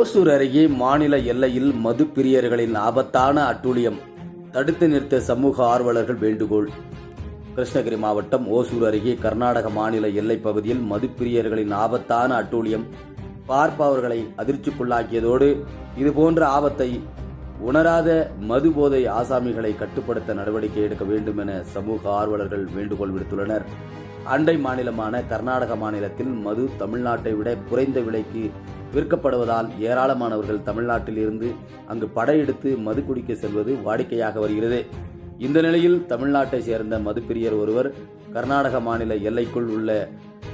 ஓசூர் அருகே மாநில எல்லையில் மது பிரியர்களின் ஆபத்தான அட்டூழியம். தடுத்து நிறுத்த சமூக ஆர்வலர்கள் வேண்டுகோள். கிருஷ்ணகிரி மாவட்டம் ஓசூர் அருகே கர்நாடக மாநில எல்லைப் பகுதியில் மது பிரியர்களின் ஆபத்தான அட்டூழியம். பார்ப்பவர்களை அதிர்ச்சிக்குள்ளாக்கியதோடு இதுபோன்ற ஆபத்தை உணராத மது போதை ஆசாமிகளை கட்டுப்படுத்த நடவடிக்கை எடுக்க வேண்டும் என சமூக ஆர்வலர்கள் வேண்டுகோள் விடுத்துள்ளனர். அண்டை மாநிலமான கர்நாடக மாநிலத்தில் மது தமிழ்நாட்டை விட குறைந்த விலைக்கு விற்கப்படுவதால் ஏராளமானவர்கள் தமிழ்நாட்டில் இருந்து அங்கு படையெடுத்து மது குடிக்க செல்வது வாடிக்கையாக வருகிறது. இந்த நிலையில் தமிழ்நாட்டை சேர்ந்த மதுப்பிரியர் ஒருவர் கர்நாடக மாநில எல்லைக்குள் உள்ள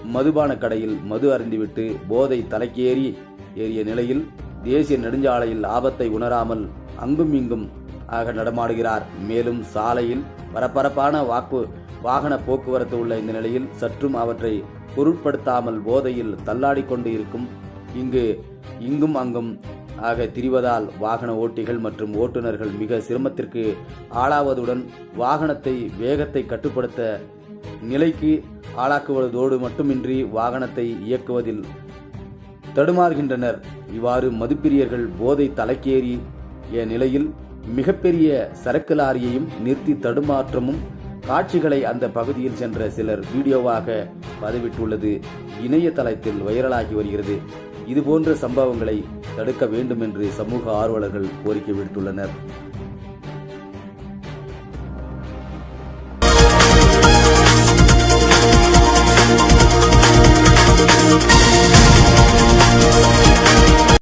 மதுபான கடையில் மது அருந்திவிட்டு போதை தலைக்கேறி ஏறிய நிலையில் தேசிய நெடுஞ்சாலையில் ஆபத்தை உணராமல் அங்கும் இங்கும் ஆக நடமாடுகிறார். மேலும் சாலையில் பரபரப்பான வாக்கு வாகன போக்குவரத்து உள்ள இந்த நிலையில் சற்றும் அவற்றை பொருட்படுத்தாமல் போதையில் தள்ளாடிக்கொண்டு இருக்கும் இங்கு இங்கும் அங்கும் ஆக திரிவதால் வாகன ஓட்டிகள் மற்றும் ஓட்டுநர்கள் மிக சிரமத்திற்கு ஆளாவதுடன் வாகனத்தை வேகத்தை கட்டுப்படுத்த நிலைக்கு ஆளாக்குவதோடு மட்டுமின்றி வாகனத்தை இயக்குவதில் தடுமாறுகின்றனர். இவ்வாறு மதுப்பிரியர்கள் போதை தலைக்கேறிய நிலையில் மிகப்பெரிய சரக்கு லாரியையும் நிறுத்தி தடுமாற்றமும் காட்சிகளை அந்த பகுதியில் சென்ற சிலர் வீடியோவாக பதிவிட்டுள்ளது. இணையதளத்தில் வைரலாகி வருகிறது. இதுபோன்ற சம்பவங்களை தடுக்க வேண்டும் என்று சமூக ஆர்வலர்கள் கோரிக்கை விடுத்துள்ளனர்.